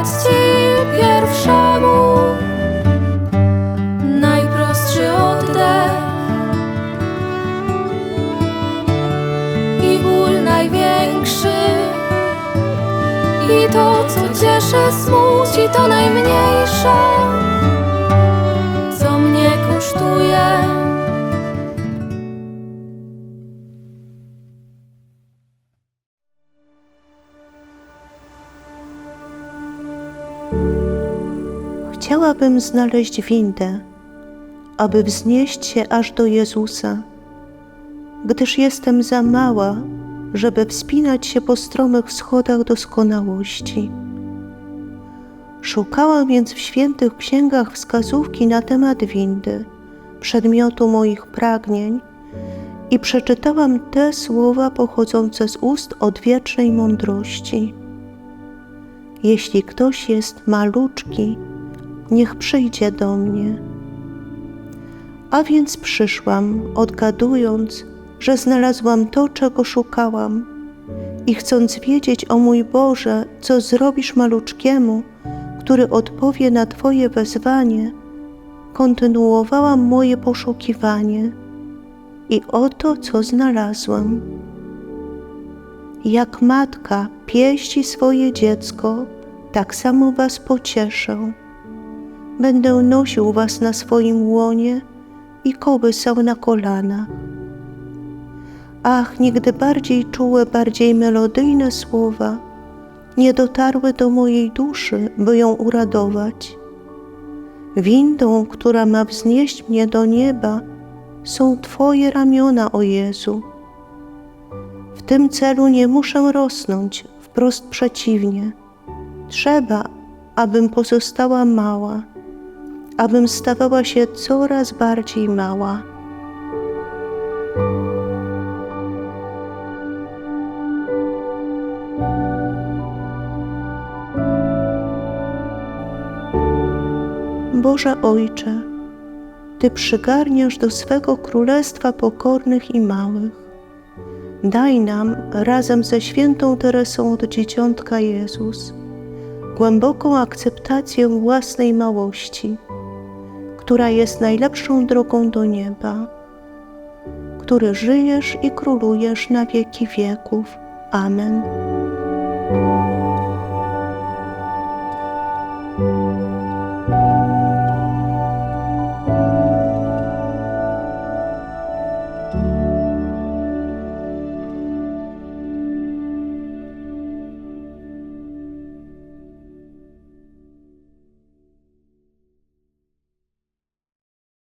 oddać pierwszemu. Najprostszy oddech. I ból największy. I to, co cieszy, smuci, to najmniejsze. Chciałabym znaleźć windę, aby wznieść się aż do Jezusa, gdyż jestem za mała, żeby wspinać się po stromych schodach doskonałości. Szukałam więc w świętych księgach wskazówki na temat windy, przedmiotu moich pragnień, i przeczytałam te słowa pochodzące z ust odwiecznej mądrości. Jeśli ktoś jest maluczki, niech przyjdzie do mnie. A więc przyszłam, odgadując, że znalazłam to, czego szukałam, i chcąc wiedzieć o mój Boże, co zrobisz maluczkiemu, który odpowie na Twoje wezwanie, kontynuowałam moje poszukiwanie i oto co znalazłam. Jak matka pieści swoje dziecko, tak samo Was pocieszę. Będę nosił Was na swoim łonie i kołysał na kolana. Ach, nigdy bardziej czułe, bardziej melodyjne słowa nie dotarły do mojej duszy, by ją uradować. Windą, która ma wznieść mnie do nieba, są Twoje ramiona, o Jezu. Tym celu nie muszę rosnąć, wprost przeciwnie. Trzeba, abym pozostała mała, abym stawała się coraz bardziej mała. Boże Ojcze, Ty przygarniasz do swego królestwa pokornych i małych. Daj nam razem ze świętą Teresą od Dzieciątka Jezus głęboką akceptację własnej małości, która jest najlepszą drogą do nieba, który żyjesz i królujesz na wieki wieków. Amen.